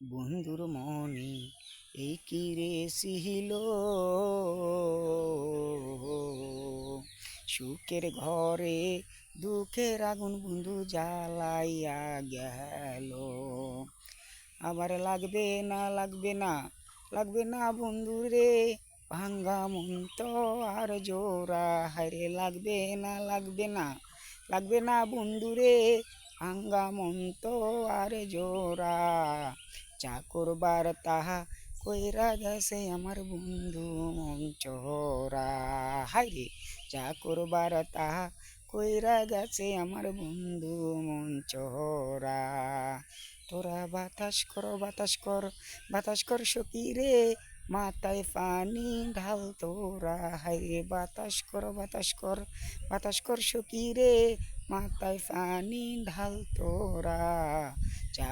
বন্ধুর মনে এই কি রে সিহিল? সুখের ঘরে দুঃখের আগুন বন্ধু জ্বালাইয়া গেল। আবার লাগবে না লাগবে না লাগবে না বন্ধু রে, ভাঙ্গা মন তো আর জোড়া। হারে লাগবে না লাগবে না লাগবে না বন্ধু রে, ভাঙ্গা মন তো আর জোড়া। চাকরবার তাহা কইরা গেছে আমার বন্ধু মন চোরা হায়রে চাকরবার তাহা কইরা গেছে আমার বন্ধু মন চোরা তোরা বাতাস কর বাতাস কর বাতাস কর সখী রে মাথায় পানি ঢাল তোরা হায় বাতাস কর বাতাস কর বাতাস কর সখী রে মাথায় পানি ঢাল তোরা চা